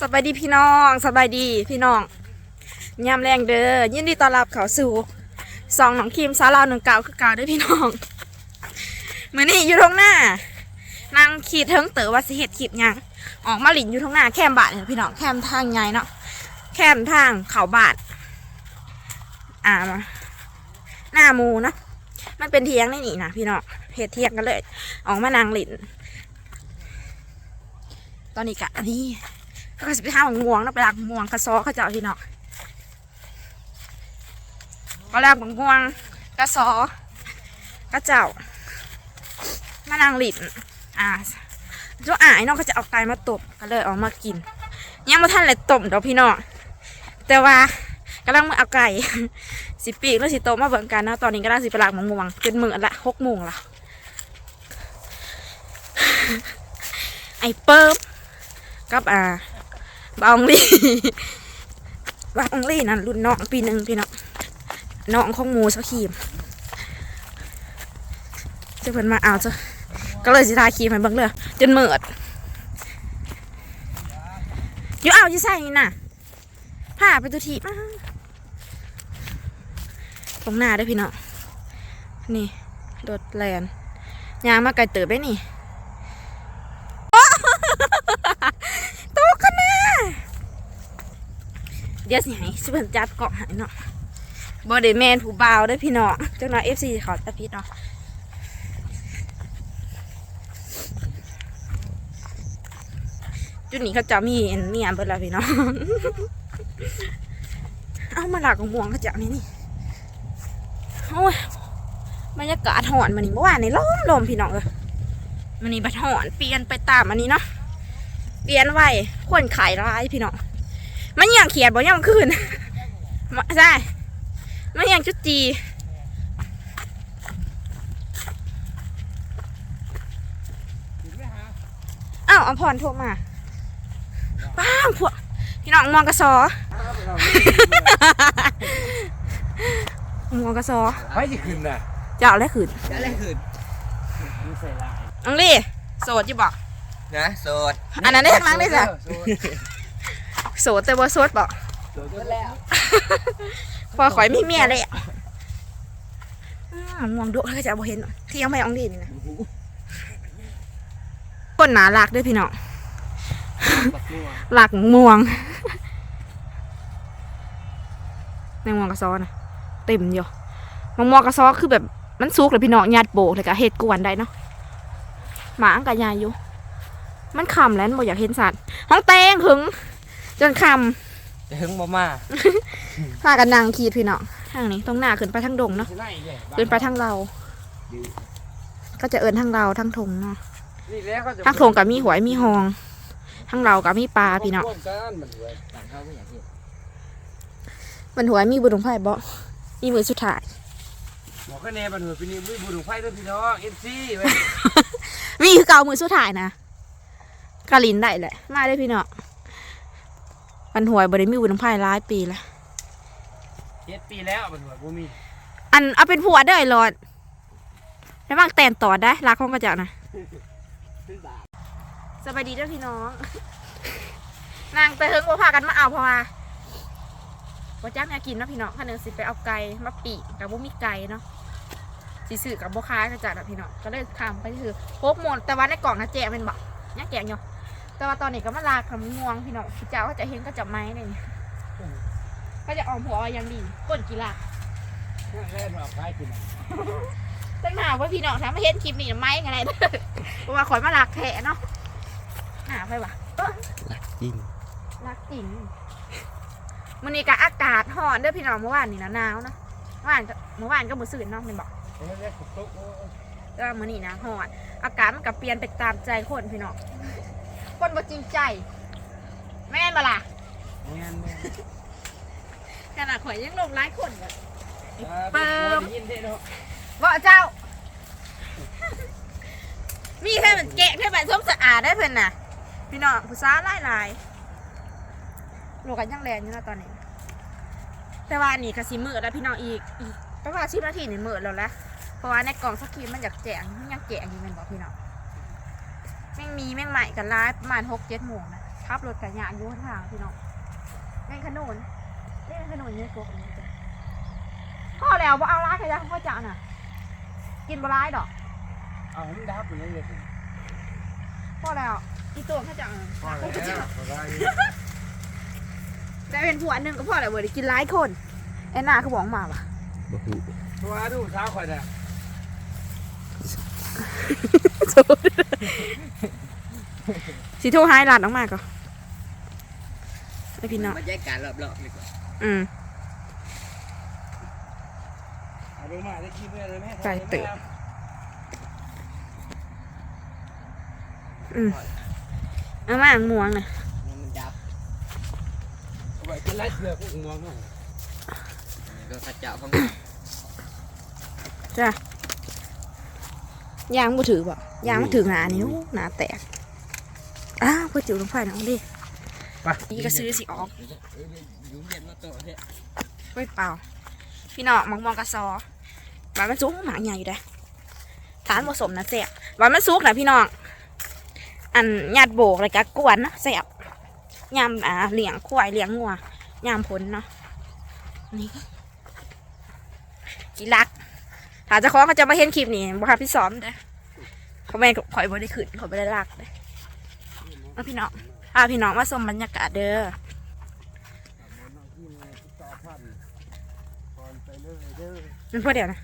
สบายดีพี่น้องสบายดีพี่น้องยามแรงเด้อยินดีต้อนรับเขาสู่สองหนองคิมสาลาวหนึ่งเก่าคือเก่าด้อพี่น้องเมือนี้อยู่ตรงหน้านางขีดเทิงเต๋อว่าสิเฮ็ดขีดยังออกมาหลินอยู่ตรงหน้าแคมบาทเนี่ยพี่น้องแคมทางใหญ่เนาะแคมทางเขาบาทอ่ามาหน้ามูนะมันเป็นเทียงนี่นี่นะพี่น้องเฮ็ดเทียงกันเลย ออกมานางหลินตอนนี้กะนนี้ ก็จะไปหาหมองม่วงนะไปลากหม่วงกระซอเขาเจ้าพี่เนาะก็ลากหม่วงกระซอกระเจ้ามานั่งหลินอ่าเจ้าอายเนาะเขาจะเอาไก่มาตบก็เลยเออกมากินยังมาท่านเลยต้มดอกพี่เนาะแต่ว่ากำลังมาเอาไก่สิปีกแล้วสิโตมาเบิ่งกันนะตอนนี้กำลังสิไปลากมงม่วงเป็นหมื้อละหกโมงละไอ้เปิบกับอ่า บาองลี่บาองลี่นั่นรุ่นน้องปีหนึ่งพี่น้องน้องของหมูสขีมเจะเพิ่นมาเอาจ้ะก็เลยสิทาครีมให้เบิ่งเลยจนเมิดอยู่เอาจะใส่นี่น่ะผ้าไปตัวทีบมาตรงหน้าด้วยพี่น้องนี่โดดแลนยางมาไกลเติบได้นี่ ตกกันนะ เดี๋ยวสิให้สิเพิ่นจัดเกาะให้เนาะบ่ได้แมนผู้บ่าวเด้พี่น้องจังหน่อย FC เขาตะพิดเนาะจุดนี้เขาจะมีอันเมียเบิดแล้วพี่น้อง เอามาหลักของม่วงเขาจะนี่นี่โอ้ยบรรยากาศหอนมานี่เมื่อวานนี่ลมลมพี่น้องเออมันนี่บัดหอนเปลี่ยนไปตามอันนี้เนาะ เปลี่ยนไว้คนขายร้ายพี่น้อง มันยังเขียนบ่ยังคืนมาใช่มันยังจุดจีอ้าวอภรโทรมาป้างพวกพี่น้องมองกระสอมองกระสอไม่จะขึ้นน่ะจะเอาอะไรขืนอะไรขึ้นมีใส่ลายอังลี่โสดอยู่บอกนะโสดอันนั้นได้ทั้งนั้นเลยจ้ะ โสดโสดแต่ว่าโสดบอกโสดแล้วพอข่อยมีเมียเลยอะอ้าวมองดูแล้วก็จะบ่เห็นเที่ยังไม่อองดีนี่นะคนหนาหลักด้วยพี่น้องบักม่วงหลักม่วงในม่วงกระซ้อนะเต็มอยู่มะม่วงกระซ้อคือแบบมันสุกเลยพี่น้องญาติโบกเลยกะเห็ดกวนได้เนาะหมาอังกะยายอยู่ มันคำแล้วบ่อยากเห็นสัตว์ห้องเตงหึง จนคจะถึงบ่มาำพากันนางขีดพี่น้องทางนี้ตรงหน้าขึ้นไปทางดงเนาะสิไหนแย่เดินไปทางเรา ก็จะเอินทางเราทางทงเนาะนี่แล้วก็จะทางทงกับมีหวยมีหองทางเรากับมีปลาพี่น้องร่วมกันมันด้วยต่างเข้าไม่อยากเห็นมันหวยมีบุญหลวงไพ่บ่มีมือสุดท้ายบอกคะแนนบันหัวปีนี้มือบุญของไฟด้วยพี่น้องเอ็นซีไว้มีคือเก่ามือสุดท้ายนะกาลินได้แหละมาได้อพี่น้อง มันหวยบริมีบุญหลวงไพ่ร้ายปีแล้วเจ็ดปีแล้วบันหัวบ่มีอันเอาเป็นผัวเด้อไอ้หลอดแล้วบางแต่นต่อได้รักของกระจักนะสบายดีเด้อพี่น้อง นางแต่เฮิงว่าพากันมาเอาเพราะว่าบ่จ้างอยากกินเนาะพี่น้องข้านึงสิไปเอาไก่มาปีกกับบุมีไก่เนาะสิซื้อกับบ่ค้ายกระจักนะพี่น้องก็เลยทำไปคือโคกหมดแต่ว่าในกล่องนะแจกเป็นบ่ยังแกงอยู่ แต่ว่าตอนนี้ก็มาลากขมงวงพี่น้องพี่เจ้าก็จะเห็นก็จะไม้เนี่ยก็จะออมหัวเอาอย่างดีก้นกีฬาแค่มาไฟกินน่ะตั้งหนาว่าพี่น้องถ้าไม่เห็นคลิปนี้ไม่ไงเด้อเพราะว่าข่อยมาลักแทะเนาะหาไปวะจริงลักจริงมันนี้ก็อากาศร้อนเด้อพี่น้องเมื่อวานนี่นะหนาวเนาะเมื่อวานก็เมื่อวานก็มือสื่นเนาะเป็นบอกเอ้ยเรียกตุ๊กโอ้ก็มื้อนี้นะร้อนอากาศมันก็เปลี่ยนไปตามใจคนพี่น้อง คนบ่จริงใจ แม่นบ่ล่ะแม่นแม่นขนาดข่อยยังลงไลายคนเลยเปิดยินได้เนาะว่าเจ้า มีแค่มันแกะแค่แบบส้มสะอาดได้เพิ่นน่ะ พี่น้องผู้ซ้าหลายหลายๆโลกันยังแรงอยู่นะตอนนี้ แต่ว่าอันนี่ก็สิมืดแล้วพี่น้องอีกอีกประมาณสิบนาทีนี่มืดแล้วแหละเพราะว่าในกล่องสกรีนมันอยากแจงมันยังแจงอยู่แมันบอกพี่น้อง แม่งมีแม่งใหม่กันร้ายประมาณหกเจ็ดโมงนะขับรถกันยางอยู่ข้างทางพี่น้องเล่นขนุนเล่นขนุนเยอะกว่านี้จ้ะพ่อแล้วบ่เอาร้ายใครจะเขาก็จะน่ะ กินบ่ร้ายดอกเอาให้มันดับไปเลยเลยพ่อแล้วอีตัวเขาจะพอแล้วพอแล้วได้เป็นผัวหนึ่งก็พ่อแล้วเว้ยได้กินร้ายคนไอ้หน้าเขาบอกมาว่ะตัวดูเช้าข่อยน่ะ สิโทรหายหลานออกมาก่อนไอพี่น้องบรรยากาศรอบๆดีกว่าอืมเอาดูมาได้กินเมื่อไรแม่ใจตื่นอืมเอามาหมวงน่ะมันดับเอาไว้กินไรเสือพวกงวงเนาะก็ขัดเจาะของจ้ะ ยางมืถือบ่ยางมันถือหนานิ้วหนาแตกอ้าวพ่อจิ๋วลงไฟหนังดิไปนี่ก็ซื้อสิออกยุ่งเย็นมาโตเฮ้ยไว้เปล่า พี่น้องมังมองกระซอหวานมันซุกหมาใหญ่อยู่ได้ทานผสมนะแซ่บหวานมันซุกนะพี่น้องอันญาติโบกอะไรกะกวนนะแซ่บยำอ่าเลี้ยงควายเลี้ยงงัวยำพ้นเนาะนี่กีรัก ถ้าจะคล้าของเขาจะมาเห็นคลิปนี้บ่ค่ะพี่ซ้อมเด้อเขาไม่ข่อยบ่ได้ขึ้นเขาไม่ได้รักเด้อเอาพี่น้องพาพี่น้องมาชมบรรยากาศเด้อมันเลยเด้อมันพอเดี๋ยวนะ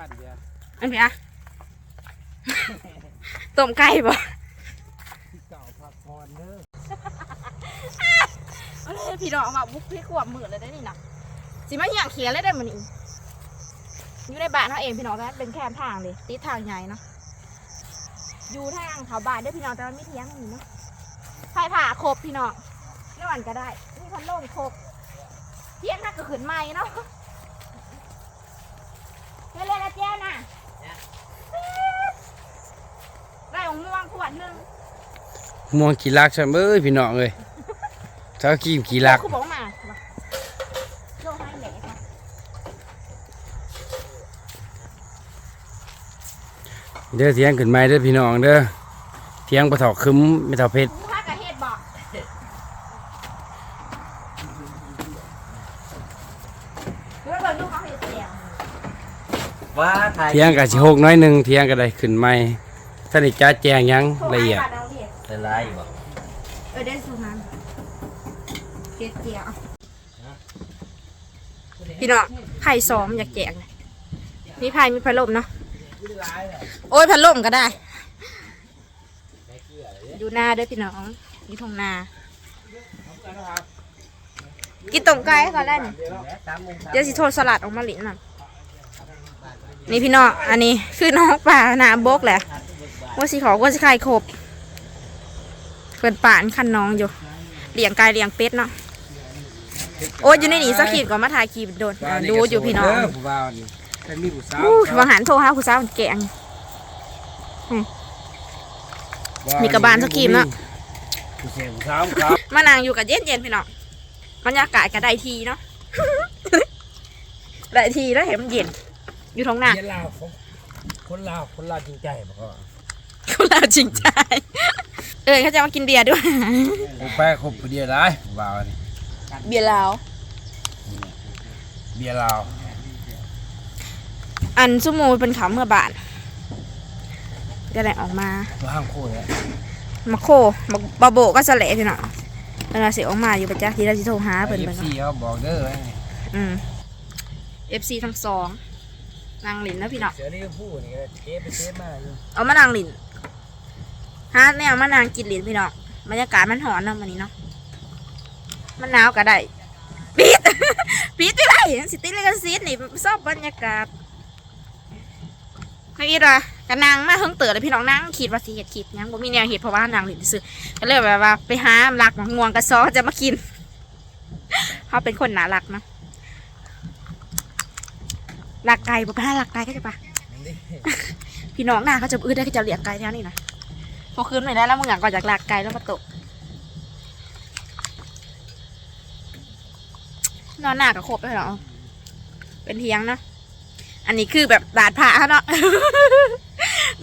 อันเดียวอันพี่อะต้มไก่บ่ที่เก่าพักผ่อนเด้อพี่น้องมาบุกพี่ขวบมือเลยได้นี่นะสิมาอย่างเขียนเลยได้มันนี่ อยู่ในบ้านเขาเองพี่น้องแต่เป็นแคมทางเลยติดทางใหญ่เนาะอยู่ทางเขาบ้านได้อพี่น้องแต่มันไม่เที่ยงนี่เนาะไฟผ่าครบพี่น้องนอนก็ได้นี่พันโล่งครบเที่ยงถ้าก็ขึ้นใหม่เนาะเฮ้ยเลยนะเจ้าน่ะได้ของม่วงขวดหนึงมวงกี่ลักใช่ไหมเอ้ยพี่น้องเอ้ยเช้ากินกี่ลักคุณบอกว่ามาโลให้แหลกค่ะ เด้อเที่ยงขึ้นมาเด้อพี่น้องเด้อเที่ยงปะเถาคึมไม่เถาเพชรผู้ค้ากระเฮ็ดบอกเรื่องเบิ่งลูกเขาเฮ็ดเสียงว่าไทยเที่ยงกับสิหกน้อยหนึ่งเที่ยงก็ได้ขึ้นมาท่านนี่จ้าแจงหยังโทรละให้เอียดบัตรเอาเรียกละลายบ่เออได้สูงนั้นเฮ็ดเสียงเอาพี่น้องไผ่ซ้อมอยากแจกเลยมีไผ่มีพัดลมเนาะ โอ้ยพัดลมก็ได้ อยู่หน้าเด้อพี่น้องอยู่ทงนากินต้มไก่ก่อนได้นี่สามโมงสามเดี๋ยวสิโทรสลัดออกมาหลินน่ะนี่พี่น้องอันนี้คือน้องป่าหนาบกแหละว่าสิขอว่าสิขายครบเปิดป่านคันน้องอยู่เลี้ยงไก่เลี้ยงเป็ดเนาะโอ้ยอยู่ในนี้สักขีดก่อนมาถ่ายคลิปโดนอ่าดูอยู่พี่น้องผู้บ่าวนี่ แต่มีผู้สาวอู้วางหันโทรหาผู้สาวแกง มีกระบาลสักกีมเนาะผู้เสียผู้สาวครับมานั่งอยู่กับเย็นเย็นๆพี่น้องบรรยากาศก็ได้ทีเนาะได้ทีแล้วเห็นมันเย็น อยู่ท้องนาเย็นลาวคนคนลาวคนลาวจริงใจบ่ก็เขาลาจริงใจ เออเขาจะมากินเบียร์ด้วยผมไปครบผู้เดียวได้ผู้บ่าวนี่เบียร์ลาวเบียร์ลาว อันซุโมเป็นขาวเมื่อบานจะไหลออกมาตัวห้างโคตรเลยมาโคมาบาโบก็สะเละพี่น้องเวลาเสียออกมาอยู่ประจักษ์ที่เราจะโทรหาเพิ่นเอเพิ่ฟนซีเนาะเขาบอกเด้ออืม FC ทั้งสองนางหลินนะพี่น้องเสือนี่พูดนี่ก็เจ๊ไปเจ๊มาอยู่เอามานางหลินฮะเนี่ยมานางกินหลินพี่น้องบรรยากาศมันหอนเนาะวันนี้เนาะมันหนาวก็ได้ปิด ปิดไปได้สิติเลยกันซีดนี่ชอบบรรยากาศ ไม่อีดอะกันนางมาเฮิงเตือเลยพี่น้องนั่งขีดว่าสิเห็ดขีดหยังบ่มีแนวเห็ดเพราะว่านางหลินซื้อก็เลยแบบว่าไปหาหลักหมักม่วงกระซอจะมากินเขาเป็นคนน่ารักเนาะหลักไก่บ่ไปหาหลักไก่ก็จะปะพี่น้องหน้าเขาจะอื้อได้เขาจะเลี้ยงไก่แถวนี้นะพอคืนหน่อยได้แล้วมึงอยากก่อนจากหลักไก่แล้วมาตกนอนหน้ากับครบไปเหรอเป็นเทียงนะ อันนี้คือแบบดาดผ้าเนาะ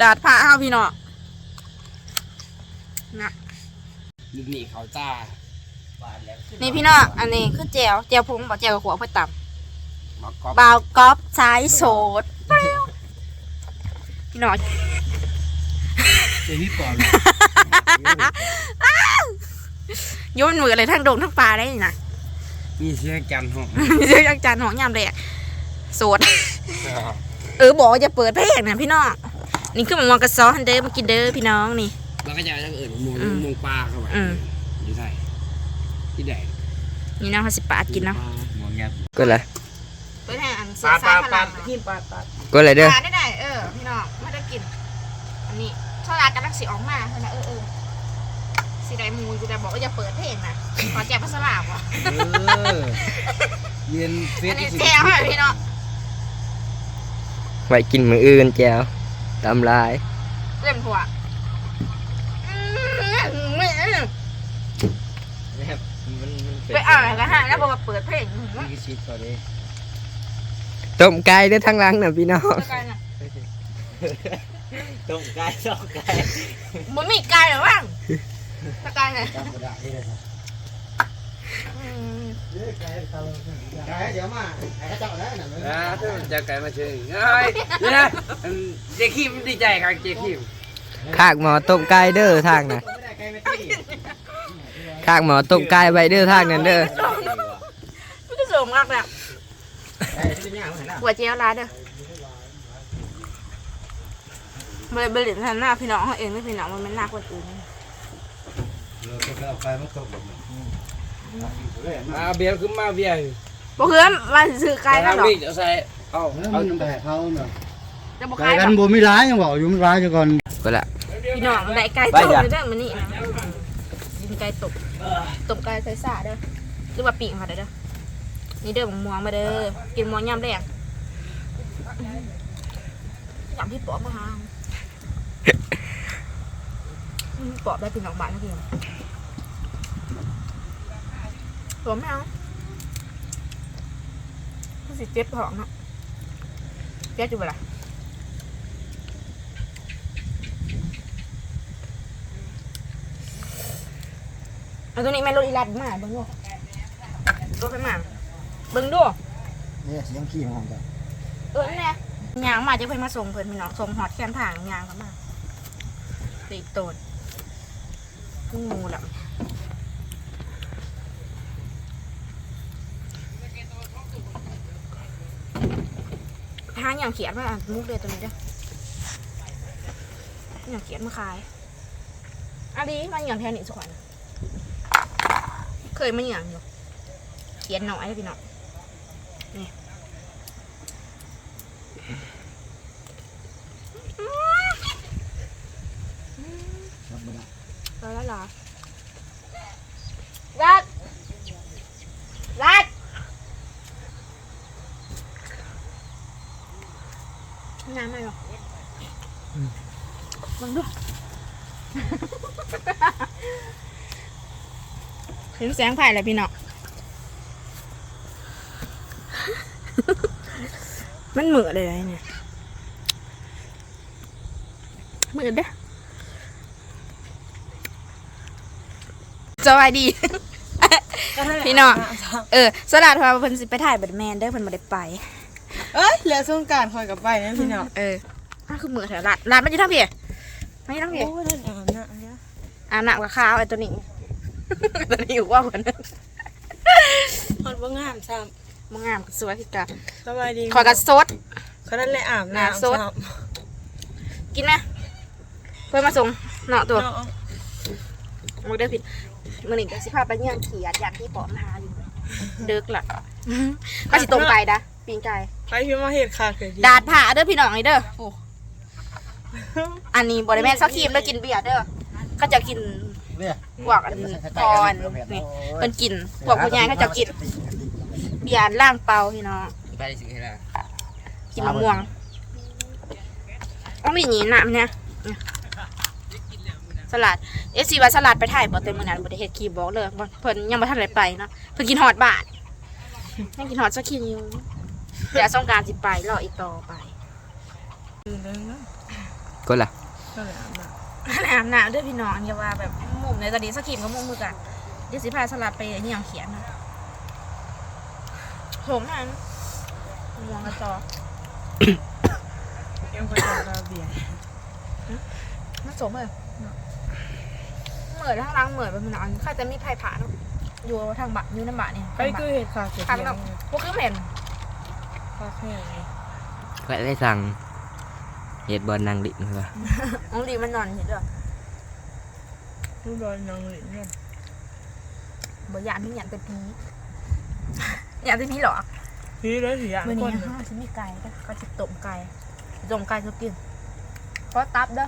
ดาดผ้าเอาพี่น้องนะลูกนี่เขาตาหวานแล้วนี่พี่น้องอันนี้คือแจวแจวพุงบอกแจวกับหัวเพื่อต่มากอบำบาวก๊อฟสายโสดพี่น้องเจนี่ก่อนโยนมืออะไรทั้งโดงทั้งปลาได้นี่นะ มีเสียงจันทร์ห้อง เรื่องจังจานหองยามแรกโสด เออบอกว่าจะเปิดเพลงนะพี่น้องนี่คือหมองกระซอฮันเดอร์มากินเด้อพี่น้องนี่แล้วก็จะเอาทางอื่นมองอืมมองปลาเข้าไปอืม อยู่ไทยที่ไหนนี่น้องเขาสิปาดกินเนาะมองยับก็เลยเปิดให้อันปเสียลาปสาลายพปลาลังที่ปลาปลาก็เลยเด้อปาดได้ได้เออพี่น้องไม่ได้กิน อันนี้โซดากำลังสีออกมาเท่านั้นเออเออสีได้มูกูแต่บอกว่าจะเปิดเพลงนะขอแจกภาษาลาวอะเออเย็นเฟอัสนนี้ที่สุดแจวให้พี่น้องไว้กินมืออื่นแจวตำลายเล่มหัวอืมไม่เอานะครับมันมันไปอ่านกันฮะแล้วบอกว่าเปิดเพลงนี่คือชีสเขาเลยต้มไก่เด้อทางหลังน่ะพี่น้องไกลน่ะต้มไก่ต้มไก่มันมีไกลหรือบ้างตะไกลน่ะอืมอ่าถ้ามันจะไก่มาเชิญเอ้ยนี่นะเจ๊คิมดีใจครับเจ๊คิมขากหมอต้มไก่เด้อทางน่ะขากหมอต้มไก่ไว้เด้อทางนั้นเด้อม่ได้สูงมากเลยอะหัวเจียวร้านเด้อเบลเบลินทันหน้าพี่น้องเขาเองไม่พี่น้องมันเป็นหน้าคนอื่น อ่าเบียร์ขึ้นมาเบียร์บอกคือมันสื่อไกลแล้วหรอเอาเอาใส่เอาเอาเอามันไปเขาเนาะจะบอกไกไกลลหรกัอนบ่มีร้ายยังบอกอยู่มันร้ายซะก่อนก็ละ พี่น้องได้ไกลตกเลยเด้อมันนี่นะยิงไกลตกตกไกลใส่สาเด้อหรือว่าปีกค่ะเด้อนี่เด้อมะม่วงมาเด้อกินมะม่วงยำแดงยำที่ปอบมาหาอืมปอบได้เป็นดอกบานนะพี่น้อง ผมไม่เอาคือสิเจ็บท้องเนาะเจ็บอยู่เปล่าเอาตัวนี้แม่รถอีลัดมาเบิ่งดูรถไปมาเบิ่งดูนี่เสียงขี้ของกันเออนั่นแหละยางมาจะเพิ่นมาส่งเพิ่นพี่น้องส่งหอดแคมทางยางกันมาตีโตนขึ้นงูแหละทาง อย่างเขียนว่าอะมุกเลยตัวนี้เด้ออย่างเขียนมาขายอันนี้มันอย่างแทนนี่สุขวัญเคยมาอย่างอยู่เขียนหน่อยให้พี่น้องนี่ไปแล้วเหรอรัดรัด น้ำไหมหรอมึงดูเห็นแสงไผ่แล้วพี่น้องมันเหมือเลยนะเนี่ยเหมือเด้อสวัสดี พี่น้อง เออสลัดพาเพิ่นสิไปถ่ายแบทแมนเด้อเพิ่นบ่ได้ไป เอ้ยเหลือสงกรารคอยกลับไปนะพี่น้องเอออะคือเหมือแถวลาดลาดมันอยู่ทางพี่มันอยู่ทางพี่โอ้ยท่านอ่านนะอันเนี้ยอ่าหนักกว่าข้าวไอ้ตัวนี้ ตัวนี้อยู่ว่าเหมือนฮอดว่างามซ้มึงงามสวยคือกันำสบายดีขอกระซด เขานั่นเลยอาบหน้าน้ำสดกินไหมเพื่อนมาส่งเนาะตัวเนาะมึงได้ผิดมึงหนึ่งจะสิพาไปเยี่ยมเขียดอย่างที่ปอมหาอยู่ เดึกล่ะก็สิตรงไปนะ ปีนไก่ไปพี่มาเห็ดขาดเลยดีดาดผ่าเด้อพี่น้องไอ้เด้อโอ้อันนี้บริแมนซักครีมเด้อกินเบียร์เด้อเขาจะกินเนี่ยพวกอันตอนนี่เพิ่นกินพวกผู้ใหญ่เขาจะกินเบียร์ล่างเปล่าพี่น้องไปสิให้ละกินมะม่วงอ๋อมีหนีน้ำเนี่ยเนี่ยสลัดเอซีว่าสลัดไปถ่ายบ่เต็มมือนั้นบ่ได้เฮ็ดคีย์บอกเลยบ่เพิ่นยังบ่ทันได้ไปเนาะเพิ่นกินฮอดบาทยังกินฮอดสักคิวอยู่ เดี๋ยวสงกรารสิไปรออีกต่อไปเลยนะก็ละก็เลยอาบน้น้ำหนาวด้วยพี่น้องอย่าว่าแบบมุมในตอนนี้สกิมก็มุมมือกันเดี๋ยวสิพาสลัดไปเหี่ยงเขียนนะโถมนั้นมองกระจอยังคนจะมาเบียร์น่าสมเลยเหมือนทางล้างเหมือนเป็นหนังข้าจะมีไผ่ผาเนาะอยู่ทางบะอยู่น้ำบะเนี่ยไปคือเห็ดคาเฟ่ทางเนาะพวกคือเหม็น คาเฟ่ก็ได้สั่งเฮ็ดบอลนางดิ่งเหรอน้องดีมันนอนอยู่ด้วยลูกบอลน้องหลินเนี่ยบ่ยานที่หยันเป็นผีหยันเป็นผีหรอพี่แล้วถืออย่างมื่อคนี้นฮะฉันมีไก่ก็ก็จะต้มไก่ต้มไก่ก็กินเพราะตับเด้อ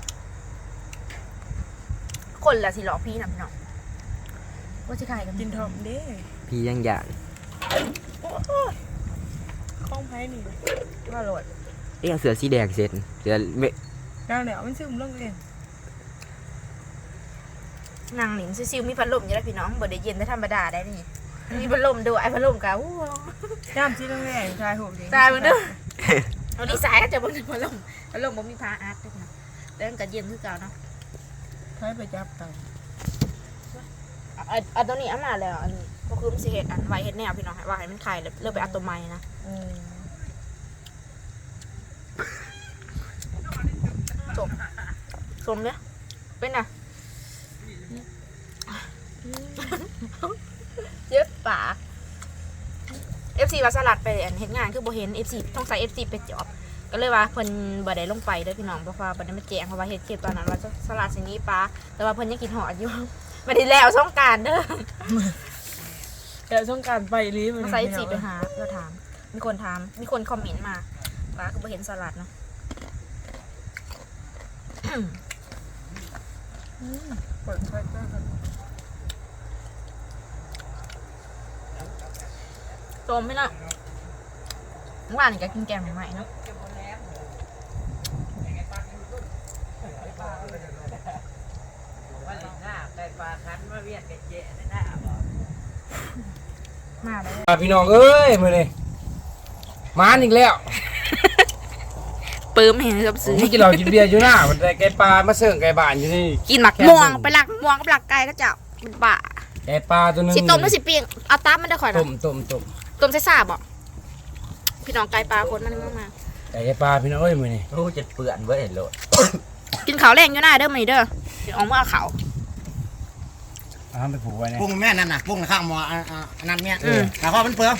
คนละสิหลอกพี่นะพี่น้องว่าจะไก่กันกินทอมเด้พี่ยังอยาก ข้องไพ่นี่ว่าโหลดเอ้ยเอาเสือสีแดงเสร็จเสือไม่นางเดี๋ยวมันซึมเรื่องเองนางหนิงซิวๆมีพัดลมอยู่แล้วพี่น้องบ่ได้เย็นได้ธรรมดาได้นี่ มีพัดลมด้วยไอ้พัดลมกะอู้ย่ามที่เรื่องแรงชายผมเองตายมึงเด้อเอาดีสายก็จะบ่ได้พัดลมพัดลมบ่มีพาอาร์ตด้วยนะแล้วมันก็เย็นคือเก่าเนาะใช้ไปจับตังเอาเอาตัวนี้เอามาแล้วอันก็คือมันสิเฮ็ดอันไว้เฮ็ดแนวพี่น้องให้ว่าให้มันคลายแล้วเลิกไปเอาตัวใหม่นะอืม สมสมเนี่ยเป็นไงเจ็บปาก FC ว่าสลัดไปอันเฮ็ดงานคือบ่เห็น FC ต้องใส่ FC ไปจอบ ก็เลยว่าเพิ่นบ่ได้ลงไปเด้อพี่น้องเพราะว่าบ่ได้มาแจ้งเพราะว่าเฮ็ดคลิปตอนนั้นว่าสลัดสิหนี้ปลาแต่ว่าเพิ่นยังกินหอดอยู่บ่ได้แล้วสงกรารเด้อเดี๋ยวต้องการไปรีบมาใส่ FC ไปหาเราถาม มีคนถาม มีคนคอมเมนต์มาว่าก็บ่เห็นสลัดเนาะเปิดไฟก็โจมไม่น่ะเมื่อวานนี่ก็กินแกงใหม่ๆเนาะมาพี่น้องเอ้ยมื้อนี้ มาอีกแล้วปื้มเห็นกับซื้อผมกินเหล้ากินเบียร์อยู่หน้ามันได้ไก่ปลามาเสิร์ฟไก่บ้านอยู่นี่กินหมักม่วงไปหลักม่วงกับหลักไก่ก็จะเป็นบ่าไก่ปลาตัวหนึงสิต้มหรือสิเปียงเอาตับมันได้ข่อยนะต้มต้มต้มต้มใส่ซาบ่พี่น้องไก่ปลาคนมันมากมาไก่ปลาพี่น้องเอ้ยมื้อนี้โอ้จะเปื่อนเว้ยโหลดกินข้าวแรงอยู่หน้าเด้อมื้อนี้เด้อเดี๋ยวออกมาเอาข้าวเอาไปผูกไว้เนี่ยปรุงแม่นั่นน่ะปรุงข้างหมออ่าอ่าอันนั้นเนี่ยอืมแต่พอมันเปลือง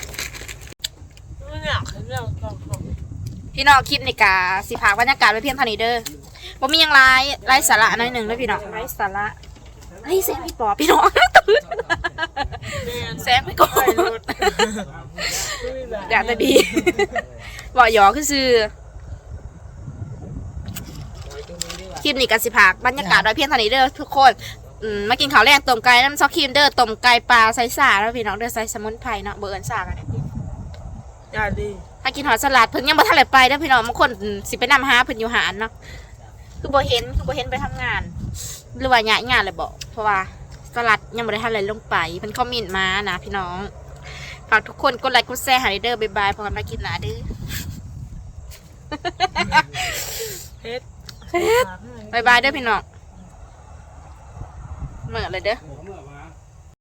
ไม่อยากเห็นเรื่องของของ พี่น้องคลิปในกาสิพากบรรยากาศไว้เพียงเท่านี้เด้อบ่มีหยังไรไรสาระหน่อยหนึ่งเด้อพี่น้องไรสาระเฮ้ยแซงพี่ปอพี่น้องตื่นแซงไปก่อนอยากจะดีบอกหยอคือซื้อคลิปนี้กันสิพากบรรยากาศไว้เพียงเท่านี้เด้อทุกคนอืมมากินข้าวแรงต้มไก่น้ำซอกครีมเด้อต้มไก่ปลาใส่สาแล้วพี่น้องเด้อใส่สมุนไพรเนาะเบอร์เอินสากัน อย่าดี ถ้ากินหอดสลัดเพิ่นยังบ่ทันได้ไปเด้อพี่น้องบางคนสิไปนำหาเพิ่นอยู่หานเนาะคือบ่เห็นคือบ่เห็นไปทำงาน หรือว่าย้ายงานเลยบอกเพราะว่าสลัดยังบ่ได้ทันอะไรลงไปเพิ่นคอมเมนต์มานะพี่น้องฝากทุกคนกดไลค์กดแชร์ให้เด้อบ๊ายบายพอกันมากินหนาเด้อเฮ็ดเฮ็ดบายบายเด้อพี่น้องเหมือนเลยเด้อเมื่อ